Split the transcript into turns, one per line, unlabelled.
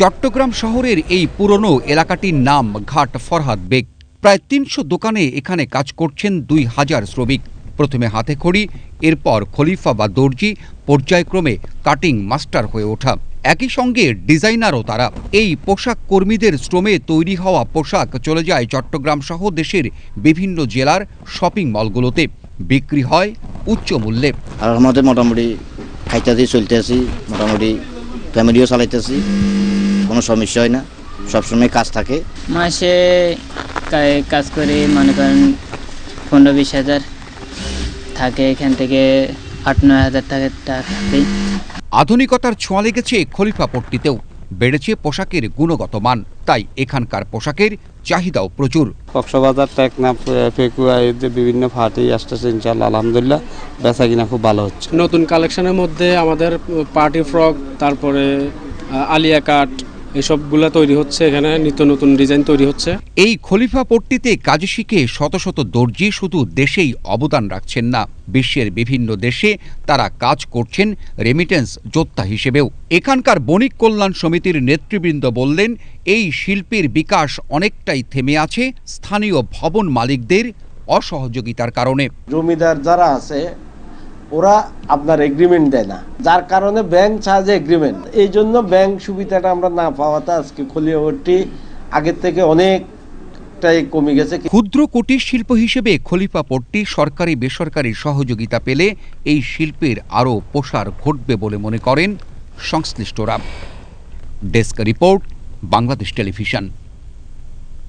চট্টগ্রাম শহরের এই পুরনো এলাকাটির নাম ঘাট ফরহাদ বেগ। প্রায় তিনশো দোকানে এখানে কাজ করছেন দুই হাজার শ্রমিক। প্রথমে হাতে খড়ি, এরপর খলিফা বা দর্জি, পর্যায়ক্রমে কাটিং মাস্টার হয়ে ওঠা। একই সঙ্গে ডিজাইনারও তারা। এই পোশাক কর্মীদের শ্রমে তৈরি হওয়া পোশাক চলে যায় চট্টগ্রাম সহ দেশের বিভিন্ন জেলার শপিং মলগুলোতে। বিক্রি হয় উচ্চ মূল্যে।
আর আমাদের মোটামুটি খাইতেছি, চলতেছি, মোটামুটি ফ্যামিলিও চালাইতেছি কোনো সমস্যা হয় না। সবসময় কাজ থাকে।
মাসে কাজ করে মনে করেন পনেরো বিশ হাজার। থাকে এখান থেকে আট নয় হাজার টাকা
আধুনিকতার ছোঁয়া লেগেছে খলিফা পট্টিতেও। বেড়েছে পোশাকের গুণগত মান। তাই এখানকার পোশাকের চাহিদাও প্রচুর।
কক্সবাজার টেকনাফ পেকুয়া এই যে বিভিন্ন ফাটি আসতেছে ইনশাল্লাহ আলহামদুলিল্লাহ বেচা কিনা খুব ভালো হচ্ছে।
নতুন কালেকশনের মধ্যে আমাদের পার্টি ফ্রক তারপরে আলিয়া কাট এসবগুলো তৈরি হচ্ছে এখানে নিত্য নতুন ডিজাইন তৈরি হচ্ছে।
এই খলিফা পট্টিতে কাজ শিখে শত শত দর্জি শুধু দেশেই অবদান রাখছেন না বিশ্বের বিভিন্ন দেশে তারা কাজ করছেন রেমিটেন্স যোদ্ধা হিসেবেও। এখানকার বণিক কল্যাণ সমিতির নেতৃবৃন্দ বললেন এই শিল্পের বিকাশ অনেকটাই থেমে আছে স্থানীয় ভবন মালিকদের অসহযোগিতার কারণে।
জমিদার যারা আছে ওরা আপনার এগ্রিমেন্ট দেয় না। যার কারণে ব্যাংক সাহায্যে এগ্রিমেন্ট এই জন্য ব্যাংক সুবিধাটা আমরা না পাওয়াতে আজকে খলিয়াবরটি আগের থেকে অনেকটাই কমে গেছে।
ক্ষুদ্র কুটির শিল্প হিসেবে খলিফা সরকারি বেসরকারি সহযোগিতা পেলে এই শিল্পের আরও প্রসার ঘটবে বলে মনে করেন সংশ্লিষ্টরা। Desk report, Bangladesh television.